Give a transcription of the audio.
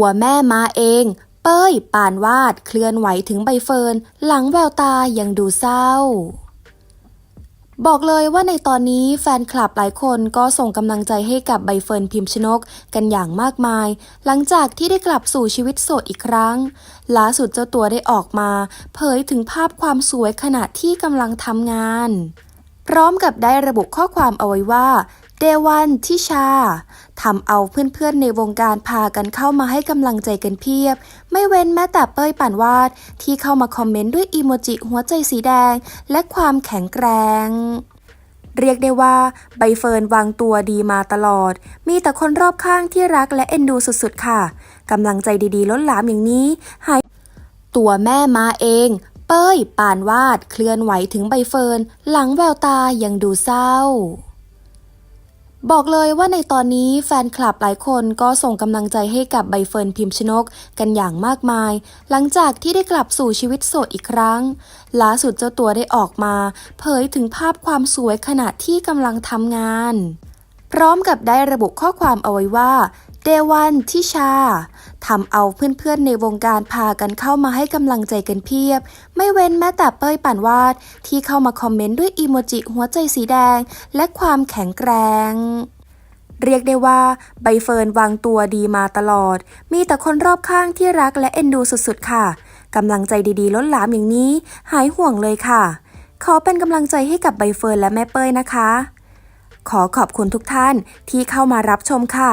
ตัวแม่มาเอง เป้ยปานวาดเคลื่อนไหวถึงใบเฟิร์น หลังแววตายังดูเศร้า บอกเลยว่าในตอนนี้แฟนคลับหลายคนก็ส่งกำลังใจให้กับใบเฟิร์นพิมพ์ชนกกันอย่างมากมาย หลังจากที่ได้กลับสู่ชีวิตโสดอีกครั้งล่าสุดเจ้าตัวได้ออกมา เผยถึงภาพความสวยขณะที่กำลังทำงานพร้อมกับได้ระบุข้อความเอาไว้ว่า เดวันทิชาทำเอาเพื่อนๆในวงการพากันเข้ามาให้กำลังใจกันเพียบ ไม่เว้นแม้แต่เป้ยป่านวาด ที่เข้ามาคอมเมนต์ด้วยอีโมจิหัวใจสีแดง และความแข็งแกร่งเรียกได้ว่าใบเฟิร์นวางตัวดีมาตลอด มีแต่คนรอบข้างที่รักและเอ็นดูสุดๆ ค่ะกำลังใจดีๆ ล้นหลามอย่างนี้ หายตัวแม่มาเอง เป้ยปานวาด เคลื่อนไหวถึงใบเฟิร์น หลังแววตายังดูเศร้า บอกเลยว่าในตอนนี้แฟนคลับหลายคนก็ส่งกำลังใจให้กับใบเฟิร์นพิมชนกกันอย่างมากมาย หลังจากที่ได้กลับสู่ชีวิตโสดอีกครั้งล่าสุดเจ้าตัวได้ออกมา เผยถึงภาพความสวยขณะที่กำลังทำงาน พร้อมกับได้ระบุข้อความเอาไว้ว่าเดวันทิชา ทำเอาเพื่อนๆในวงการพากันเข้ามาให้กำลังใจกันเพียบ ไม่เว้นแม้แต่เป้ยป่านวาด ที่เข้ามาคอมเมนต์ด้วยอีโมจิหัวใจสีแดง และความแข็งแกร่งเรียกได้ว่าใบเฟิร์นวางตัวดีมาตลอด มีแต่คนรอบข้างที่รักและเอ็นดูสุดๆค่ะกำลังใจดีๆล้นหลามอย่างนี้ หายห่วงเลยค่ะ ขอเป็นกำลังใจให้กับใบเฟิร์นและแม่เป้ยนะคะ ขอขอบคุณทุกท่านที่เข้ามารับชมค่ะ